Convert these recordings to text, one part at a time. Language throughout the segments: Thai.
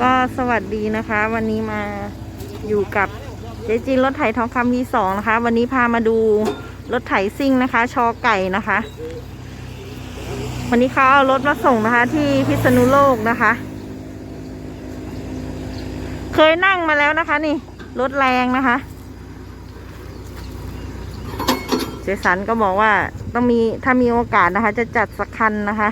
ก็สวัสดีนะคะ วันนี้มาอยู่กับเจ๊จีนรถไถทองคำวีสองนะคะ วันนี้พามาดูรถไถซิ่งนะคะ ชอไก่นะคะ วันนี้เขาเอารถมาส่งนะคะ ที่พิษณุโลกนะคะ เคยนั่งมาแล้วนะคะ นี่รถแรงนะคะ เจสันก็บอกว่าต้องมีถ้ามีโอกาสนะคะ จะจัดสักคันนะคะ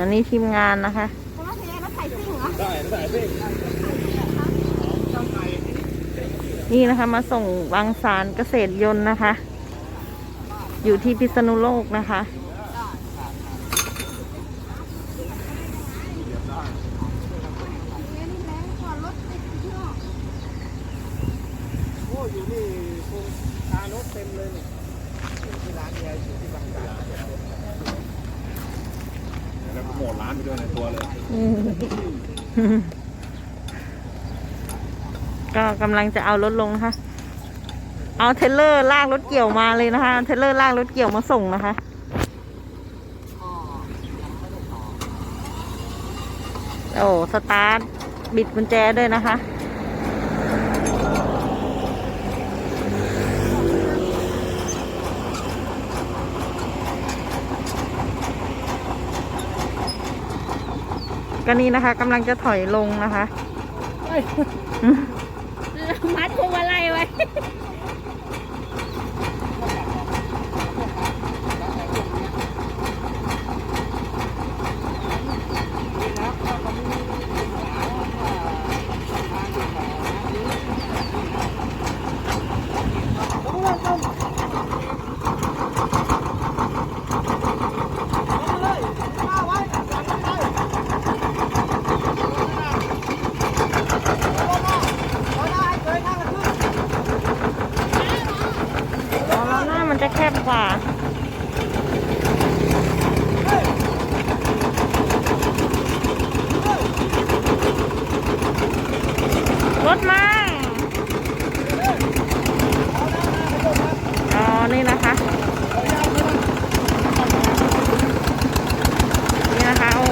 อันนี้ทีมงานนะคะนี่นะคะมาส่งบางสารเกษตรยนต์นะคะ อยู่ที่พิษณุโลกนะคะ อยู่นี่คงตารถเต็มเลยนี่ยที่ร้านแกอยู่ที่บางจากแล้วก็โหมดร้านไปด้วยในตัวเลย ก็กำลังจะเอารถลงนะคะ เอาเทรลเลอร์ลากรถเกี่ยวมาเลยนะคะ เทรลเลอร์ลากรถเกี่ยวมาส่งนะคะโอ้ สตาร์ท บิดกุญแจด้วยนะคะ ก็นี่นะคะกำลังจะถอยลงนะคะ มัดพวงมาลัยไว้ อ๋อแล้วหน้ามันจะแคบกว่า รถมา อ๋อ นี่นะคะ นี่นะคะ โอ้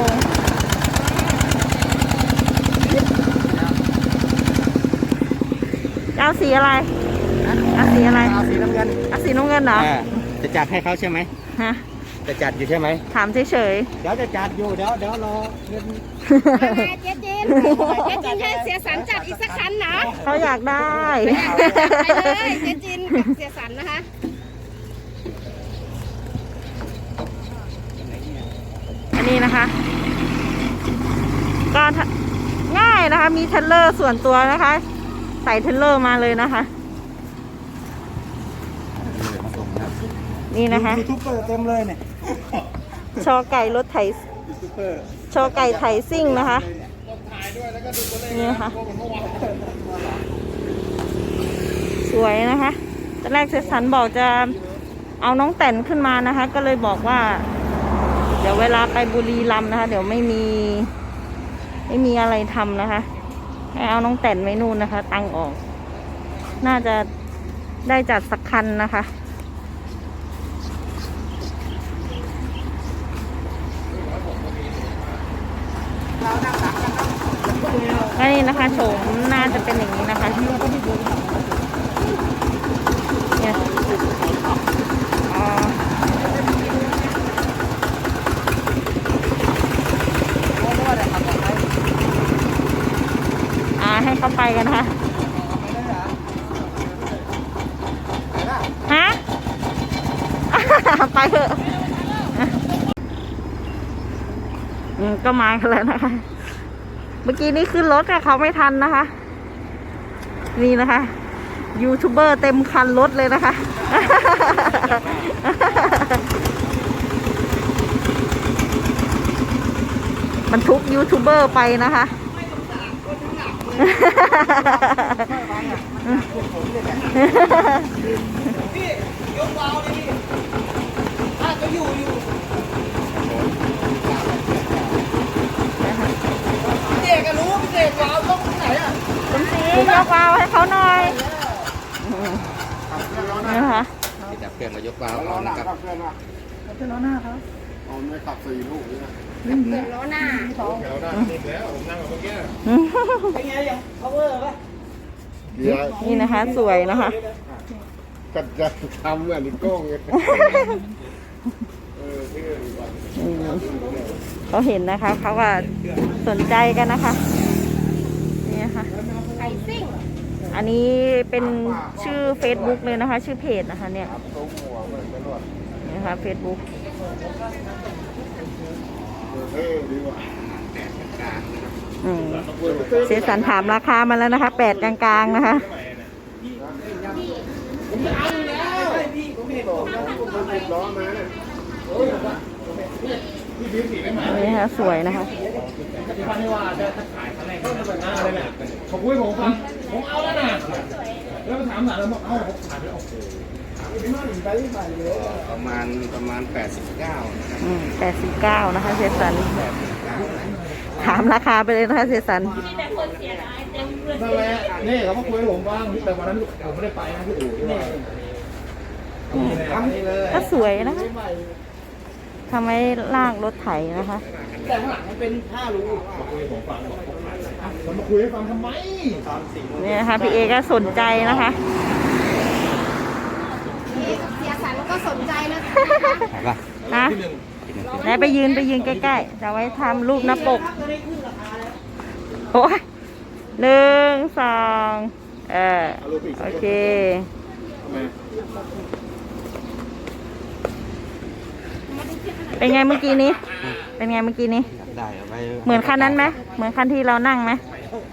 จะเอาสีอะไรเอาสีอะไรเอาสีน้ำเงินเอาสีน้ำเงินเหรออ่าจะจัดให้เขาใช่ไหมฮะจะจัดอยู่ใช่ไหมถามเฉยเดี๋ยวจะจัดอยู่เดี๋ยวเดี๋ยวรอเงินมาเจ๊จินเจ๊จินให้เสียสันจัดอีกสักคันนะๆเขาอยากได้ ไปเลยเจ๊จินกับเสียสันนะคะอันนี้นะคะ ก็ถ้าง่ายนะคะ มีเทรลเลอร์ส่วนตัวนะคะ ใส่เทรลเลอร์มาเลยนะคะมาส่งนะนี่นะคะยูทูบเบอร์เต็มเลยเนี่ยชอไก่รถไถยูทูบเบอร์ชอไก่ไถซิ่งนะคะนี่นะคะสวยนะคะตอนแรกเซสันบอกจะเอาน้องแต่นขึ้นมานะคะ ก็เลยบอกว่า เดี๋ยวเวลาไปบุรีรัมย์นะคะ เดี๋ยวไม่มี ไม่มีอะไรทำนะคะ ให้เอาน้องแต่นไว้นู่นนะคะ ตังออก น่าจะได้จัดสักคันนะคะก็นี่นะคะโฉมน่าจะเป็นอย่างนี้นะคะเนี่ยอ๋ออ่าให้เขา ไปกันนะคะฮะไปเถอะอืมก็มาแล้วนะคะ เมื่อกี้นี่ขึ้นรถอะเขาไม่ทันนะคะ นี่นะคะ ยูทูบเบอร์เต็มคันรถเลยนะคะ มันทุกยูทูบเบอร์ไปนะคะ พี่ยกเบาเลยพี่ถ้าจะอยู่อยู่พี่เด็กก็รู้พี่เด็กบาต้องไหนอะคุณซียกเบาให้เขาหน่อยเนี่นะคะจับเพื่อนมายกเบาวเอานะครับเครื่อนมาเครื่ล้อหน้าเขา อาไม่ขับสี่ลูกนี่นะล้อหน้าแถวหน้านิ่งแล้วผมนั่งกับเมื่อกี้เป็นไงอย่าง cover ป่ะเดี๋ยวนี่นะคะ สวยนะคะก็จะทำเหมือนนิ้โก้งไงเออเท่ดีว่ะอืมเขาเห็นนะคะเขาก็สนใจกันนะคะนี่นะคะไก่ซิ่งอันนี้เป็นชื่อ Facebook เลยนะคะ ชื่อเพจนะคะเนี่ยครับตุ้มหัวเหมือนกันหมดนี่นะคะ Facebook เออเท่ดีว่ะอืมเซสันถามราคามาแล้วนะคะแปดกลางๆนะคะผมจะเอาอยู่แล้วพี่ผมเห็นผมนะผมมันติดล้อมาเนี่ยนี่ะสวยนะคะฟันไม่ว่าจะขายครั้งแรก็จะเป็นหน้าเลยแหละผมคุยผมฟังผมเอาแล้วนะแล้วถามหลานแล้วบอกเอาผมขายไปโอ้โห ประมาณประมาณ 89 นะครับอืมแปดสิบเก้านะคะเซสัน ถามราคาไปเลยนะคะเซสัน นั่นแหละนี่เขามาคุยกับผมบ้างแต่วันนั้นผมไม่ได้ไปนะพี่อู๋นี่ทำนี่เลยก็สวยนะคะทำไมลากรถไถนะคะ แต่ข้างหลังมันเป็นห้ารูมาคุยให้ผมฟังบอกมันมาคุยให้ฟังทำไมนี่นะคะพี่เอก็สนใจนะคะ เสียสันก็สนใจนะคะไหนป่ะฮะไหนไปยืนไปยืนใกล้ๆ จะไว้ทำรูปหน้าปก โอ้ยหนึ่งสองเออโอเคเป็นไงเมื่อกี้นี้ เป็นไงเมื่อกี้นี้อยากได้เอาไว้เหมือนคันนั้นไหมเหมือนคันที่เรานั่งไหม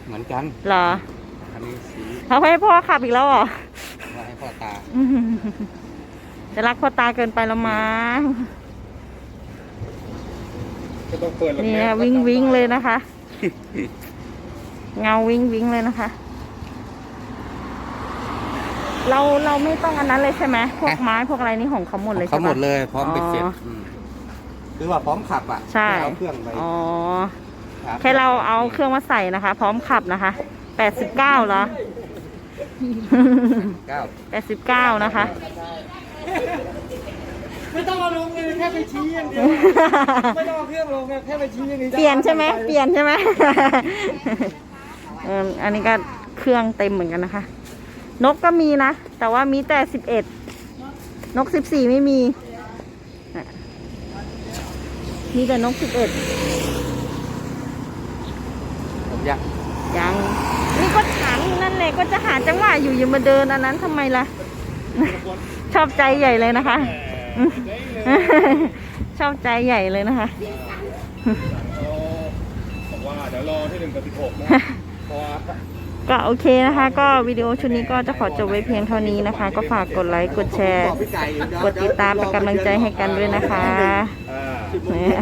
เหมือนกันเหรออันนี้สีเขาให้พ่อขับอีกแล้วเหรอว่าให้พ่อตาอื้อหือ จะรักพ่อตาเกินไปและมั้งก็ต้องเปิดนี่นะวิ่งวิ่งเลยนะคะ เงาวิ่งวิ่งเลยนะคะ เราเราไม่ต้องอันนั้นเลยใช่ไหมพวกไม้พวกอะไรนี่ของเขาหมดเลยเขาใช่หมปะดเลยพร้อมไปเสร็จอ๋อมคือว่าพร้อมขับอะใช่ ไม่เอาเครื่องไปอ๋อ รับแค่เราเอาเครื่องมาใส่นะคะ พร้อมขับนะคะ แปดสิบเก้าเหรอ เก้าแปดสิบเก้านะคะ ไม่ต้องเอาลงเลยแค่ไปชี้อย่างเดียวไม่ต้องเอาเครื่องลงแค่ไปชี้อย่างนี้เปลี่ยนใช่ไหมเปลี่ยนใช่ไหมเอออันนี้ก็เครื่องเต็มเหมือนกันนะคะ นกก็มีนะ แต่ว่ามีแต่สิบเอ็ดนกสิบสี่ไม่มีอะมีแต่นกสิบเอ็ดผมอยากยังนี่ก็ถามนั่นเลยก็จะหาจังหวะอยู่อยังมาเดินอันนั้นทำไมล่ะ ชอบใจใหญ่เลยนะคะ ชอบใจใหญ่เลยนะคะบอกว่าเดี๋ยวรอที่หนึ่งกับสิบหกนะเพราะว่าก็โอเคนะคะ ก็วิดีโอชุดนี้ก็จะขอจบไว้เพียงเท่านี้นะคะ ก็ฝากกดไลค์กดแชร์บอกพี่ไก่อยู่เยวกดติดตามเป็นกำลังใจให้กันด้วยนะคะอ่าเนี่ย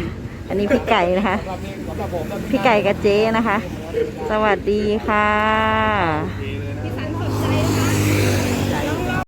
อันนี้พี่ไก่นะคะสำหรับนี้สำหรับผมนะพี่ไก่กับเจ๊นะคะ สวัสดีค่ะดีเลยนะพี่สันสนใจนะคะ